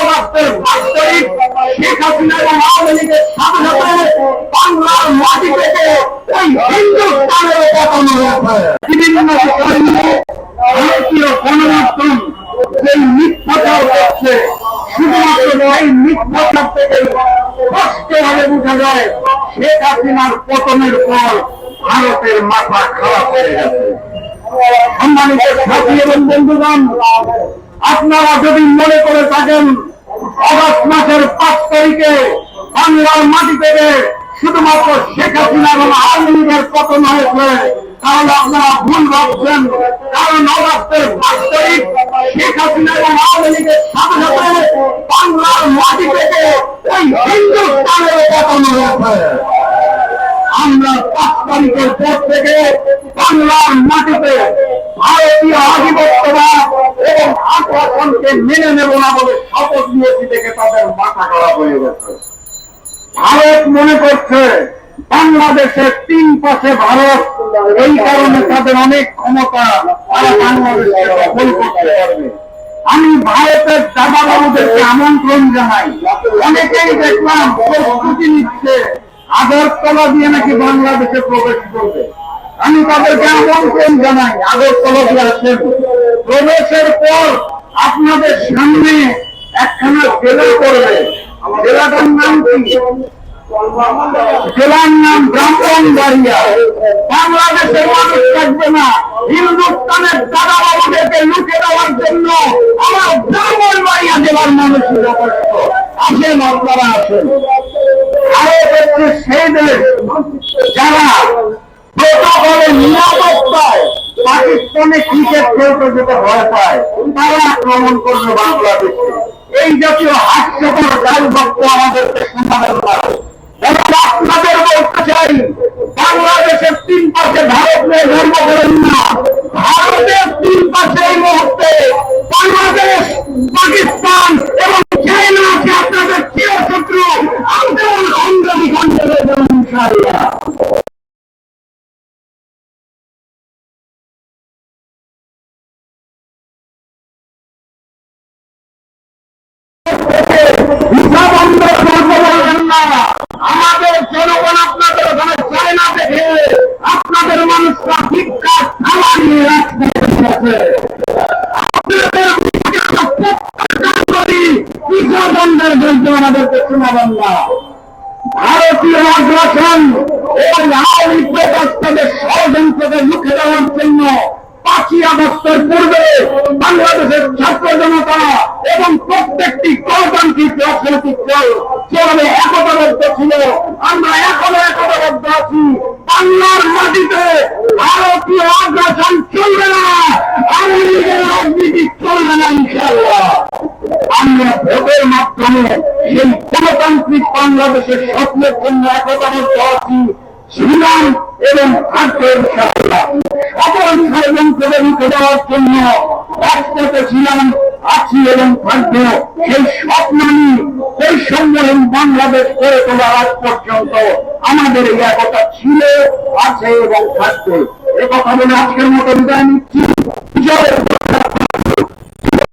অবাস্তব বাস্তবিক শেখ হাসিনা এবং আওয়ামী লীগের সাথে সাথে বাংলার মাটি থেকে ওই হিন্দুস্তানের পতন হয়েছে বিভিন্ন ভারতীয় গণমাধ্যম যে মিথ্যাচার করছে, শুধুমাত্র এই মিথ্যাচার থেকে স্পষ্টভাবে বোঝা যায়, শেখ হাসিনার পতনের পর ভারতের মাথা খারাপ হয়ে গেছে। বন্ধুগণ আপনারা যদি মনে করে থাকেন, অগস্ট মাসের পাঁচ তারিখে বাংলার মাটি থেকে শুধুমাত্র শেখ হাসিনা এবং আওয়ামী লীগের পতন হয়েছে, তাহলে আপনারা ভুল ভাবছেন। কারণ অগস্টের পাঁচ তারিখ শেখ হাসিনা এবং আওয়ামী লীগের সাথে সাথে বাংলার মাটি থেকে ওই হিন্দুস্তানের পতন হয়েছে। আমরা পাঁচ তারিখের পর থেকে বাংলার মাটিতে ভারতীয় আধিপত্যবাদ এবং আগ্রাসনকে মেনে নেব না বলে শপথ নিয়েছি দেখে তাদের মাথা খারাপ হয়ে গেছে। ভারত মনে করছে, বাংলাদেশের তিন পাশে ভারত, এই কারণে তাদের অনেক ক্ষমতা তারা বাংলাদেশকে আমি ভারতের দাদা বাবুদেরকে আমন্ত্রণ জানাই। অনেকেই দেখলাম প্রস্তুতি নিচ্ছে আগরতলা দিয়ে নাকি বাংলাদেশে প্রবেশ করবে। আমি তাদেরকে আমন্ত্রণ জানাই আগরতলা দিয়ে আসেন। প্রবেশের পর আপনাদের সামনে একখানা জেলা করবে জেলাটার নাম কি? জেলার নাম ব্রাহ্মণবাড়িয়া। বাংলাদেশের মানুষ থাকবে না। হিন্দুস্তানের দাদা বাবুদেরকে লুকে দেওয়ার জন্য আমার ব্রাহ্মণবাড়িয়া জেলার মানুষ আসেন আপনারা আসেন। ভারত হচ্ছে সেই দেশ। পাকিস্তানে ক্রিকেট খেলতে যেতে ভয় পায়, তারা আক্রমণ করবে বাংলাদেশে এই জাতীয় হাস্যকর গাল ভক্ত আমাদের আপনাদের বলতে চাই, বাংলাদেশের তিন পাশে ভারত নিয়ে গর্ব করেন আমাদেরকে শোনাবেন না। ভারতীয় আগ্রাসন এবং আওয়ামী প্রকাশকে ষড়যন্ত্রকে মুখে দেওয়ার জন্য পাঁচই আগস্টের পূর্বে বাংলাদেশের ছাত্র জনতা এবং প্রত্যেকটি গণতান্ত্রিক রাজনৈতিক দল যেভাবে একতাবদ্ধ ছিল, আমরা এখনও একতাবদ্ধ আছি। বাংলার মাটিতে ভারতীয় আগ্রাসন চলবে না। আওয়ামী লীগের রাজনীতি চলবে না ইনশাল্লাহ ভোটের মাধ্যমে সেই গণতান্ত্রিক বাংলাদেশের স্বপ্নের জন্য একতাবদ্ধ আছি ছিলাম এবং থাকবে সকল ষড়যন্ত্রকে রুখে দেওয়ার জন্য রাজপথে ছিলাম, আছি এবং থাকব। সেই স্বপ্ন নিয়ে সম্মেলন বাংলাদেশ করে তোলার আজ পর্যন্ত আমাদের এই একতা ছিল, আছে এবং থাকবে। এ কথা বলে আজকের মতো বিদায় নিচ্ছি।